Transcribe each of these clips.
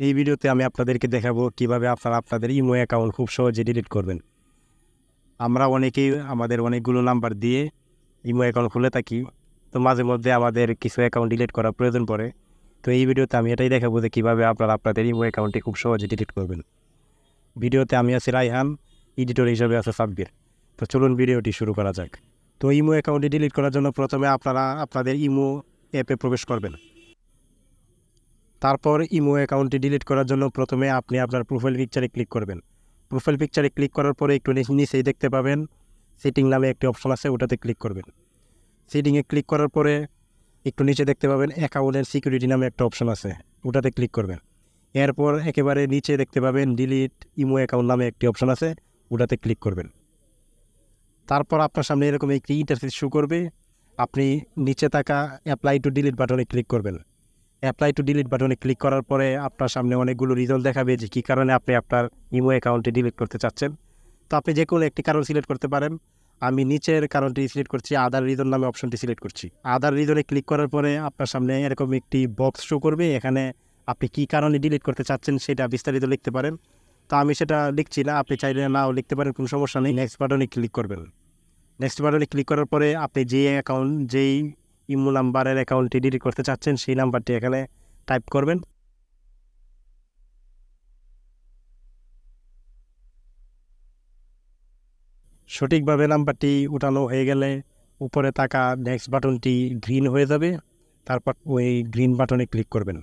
এই ভিডিওতে আমি আপনাদেরকে দেখাবো কীভাবে আপনারা আপনাদের ইমো অ্যাকাউন্ট খুব সহজে ডিলিট করবেন। আমরা অনেকেই আমাদের অনেকগুলো নাম্বার দিয়ে ইমো অ্যাকাউন্ট খুলে থাকি, তো মাঝে মধ্যে আমাদের কিছু অ্যাকাউন্ট ডিলিট করার প্রয়োজন পড়ে। তো এই ভিডিওতে আমি এটাই দেখাবো যে কীভাবে আপনারা আপনাদের ইমো অ্যাকাউন্টটি খুব সহজে ডিলিট করবেন। ভিডিওতে আমি আছি রাইহান এডিটর হিসেবে আছে সাব্বির। তো চলুন ভিডিওটি শুরু করা যাক। তো ইমো অ্যাকাউন্টটি ডিলিট করার জন্য প্রথমে আপনারা আপনাদের ইমো অ্যাপে প্রবেশ করবেন। তারপর ইমো অ্যাকাউন্টটি ডিলিট করার জন্য প্রথমে আপনি আপনার প্রোফাইল পিকচারে ক্লিক করবেন। প্রোফাইল পিকচারে ক্লিক করার পরে একটু নিচে- নিচেই দেখতে পাবেন সেটিং নামে একটি অপশন আছে, ওটাতে ক্লিক করবেন। সেটিংয়ে ক্লিক করার পরে একটু নিচে দেখতে পাবেন অ্যাকাউন্টের সিকিউরিটি নামে একটা অপশন আছে, ওটাতে ক্লিক করবেন। এরপর একেবারে নিচে দেখতে পাবেন ডিলিট ইমো অ্যাকাউন্ট নামে একটি অপশন আছে, ওটাতে ক্লিক করবেন। তারপর আপনার সামনে এরকম একটি ইন্টারফেস শো করবে, আপনি নিচে থাকা অ্যাপ্লাই টু ডিলিট বাটনে ক্লিক করবেন। অ্যাপ্লাই টু ডিলিট বাটনে ক্লিক করার পরে আপনার সামনে অনেকগুলো রিজল্ট দেখাবে যে কী কারণে আপনি আপনার ইমো অ্যাকাউন্টে ডিলিট করতে চাচ্ছেন। তো আপনি যে কোনো একটি কারণ সিলেক্ট করতে পারেন। আমি নিচের কারণটি সিলেক্ট করছি আদার রিজন নামে অপশনটি সিলেক্ট করছি। আদার রিজনে ক্লিক করার পরে আপনার সামনে এরকম একটি বক্স শো করবে। এখানে আপনি কী কারণে ডিলিট করতে চাচ্ছেন সেটা বিস্তারিত লিখতে পারেন। তো আমি সেটা লিখছি না, আপনি চাইলে নাও লিখতে পারেন, কোনো সমস্যা নেই। নেক্সট বাটনে ক্লিক করবেন। নেক্সট বাটনে ক্লিক করার পরে আপনি যে অ্যাকাউন্ট যেই ইমো নাম্বারের অ্যাকাউন্টটি ডিলিট করতে চাচ্ছেন, সেই নাম্বারটি এখানে টাইপ করবেন। সঠিকভাবে নাম্বারটি উঠানো হয়ে গেলে উপরে থাকা নেক্সট বাটনটি গ্রিন হয়ে যাবে, তারপর ওই গ্রিন বাটনে ক্লিক করবেন।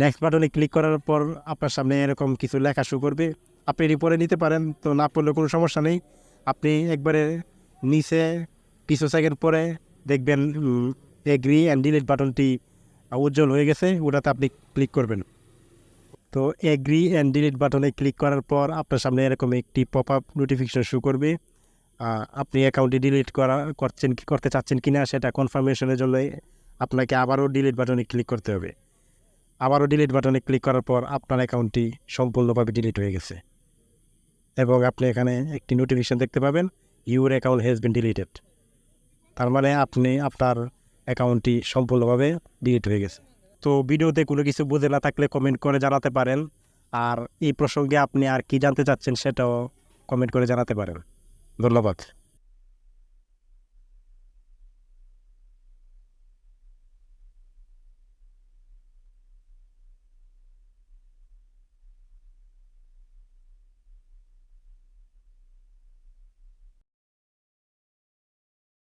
নেক্সট বাটনে ক্লিক করার পর আপনার সামনে এরকম কিছু লেখা শো করবে। আপনি পরে নিতে পারেন, তো না পড়লে কোনো সমস্যা নেই। আপনি একবারে নিচে কিছু সেকেন্ড পরে দেখবেন এগ্রি অ্যান্ড ডিলিট বাটনটি উজ্জ্বল হয়ে গেছে, ওটাতে আপনি ক্লিক করবেন। তো এগ্রি অ্যান্ড ডিলিট বাটনে ক্লিক করার পর আপনার সামনে এরকম একটি পপ আপ নোটিফিকেশন শো করবে আপনি অ্যাকাউন্টটি ডিলিট করা, করছেন কি, করতে চাচ্ছেন কি না, সেটা কনফার্মেশনের জন্য আপনাকে আবারও ডিলিট বাটনে ক্লিক করতে হবে। আবারও ডিলিট বাটনে ক্লিক করার পর আপনার অ্যাকাউন্টটি সম্পূর্ণভাবে ডিলিট হয়ে গেছে। এবং আপনি এখানে একটি নোটিফিকেশন দেখতে পাবেন your account has been deleted তার মানে আপনি আপনার অ্যাকাউন্টটি সম্পূর্ণভাবে ডিলিট হয়ে গেছে। তো ভিডিওতে কোনো কিছু বুঝে না থাকলে কমেন্ট করে জানাতে পারেন। আর এই প্রসঙ্গে আপনি আর কি জানতে চাচ্ছেন সেটাও কমেন্ট করে জানাতে পারেন। ধন্যবাদ।